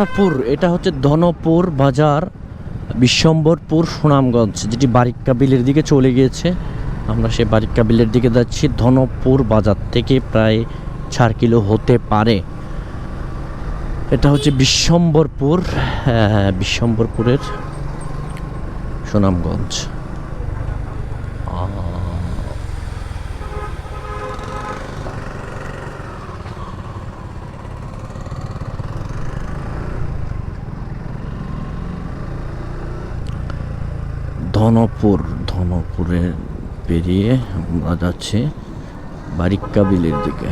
ধনপুর এটা হচ্ছে ধনপুর বাজার, বিশ্বম্বরপুর, সুনামগঞ্জ, যেটি বারিক্কা বিলের দিকে চলে গিয়েছে। আমরা সেই বারিক্কা বিলের দিকে যাচ্ছি, ধনপুর বাজার থেকে প্রায় চার কিলো হতে পারে। এটা হচ্ছে বিশ্বম্বরপুর বিশ্বম্বরপুরের সুনামগঞ্জ। ধনপুর ধনপুরে পেরিয়ে আমরা যাচ্ছি বারিক্কা বিলের দিকে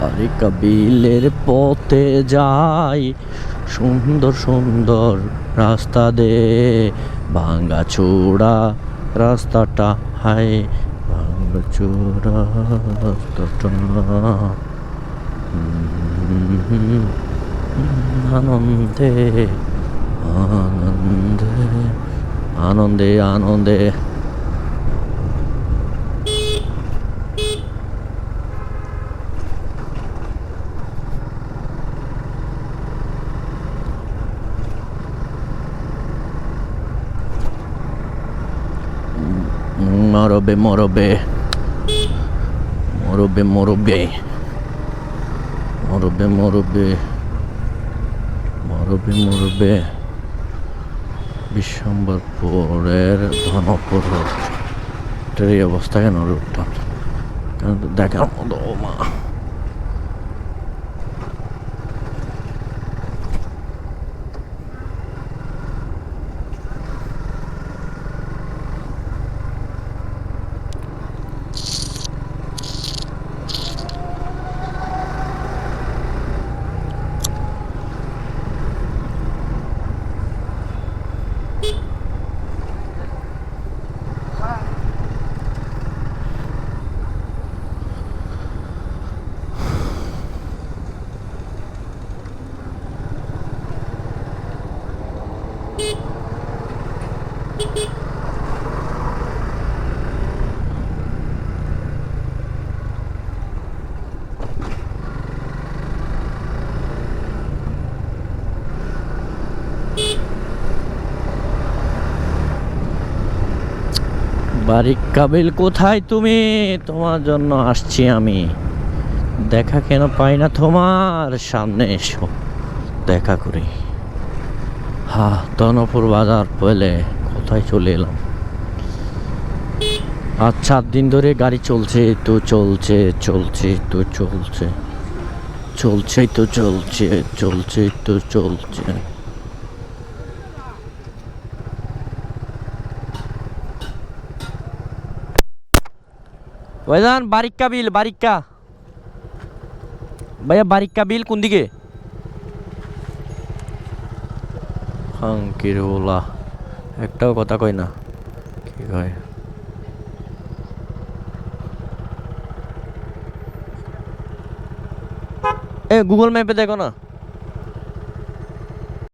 বারিক্কা বিলের পথে যাই সুন্দর সুন্দর রাস্তা দে ভাঙ্গা চূড়া রাস্তাটা হায় ভাঙ্গা চূড়া রাস্তাটা আনন্দে আনন্দে আনন্দে আনন্দে। মরবে মরবে। মরবে মরবে। মরবে মরবে। মরবে মরবে। বিশ্বম্বরপুরের ধনপুর। রোড এই অবস্থা কেন রোডটা তো দেখার মতো মা। বারিক কাবিল, কোথায় তুমি? তোমার জন্য আসছি আমি। দেখা কেন পাই না তোমার সামনে এসো। দেখা করি। হা, তনপুর বাজার পেলে কোথায় চলে এলাম? আজ চার দিন ধরে গাড়ি চলছে তো চলছে চলছে তো চলছে। চলছে তো চলছে চলছে তো চলছে। ভাইজান, বারিক্কা বিল, বারিক্কা। ভাইয়া, বারিক্কা বিল কোন দিকে? হাঙ্কির একটাও কথা কই না। কি কয়? এ গুগল ম্যাপে দেখো না।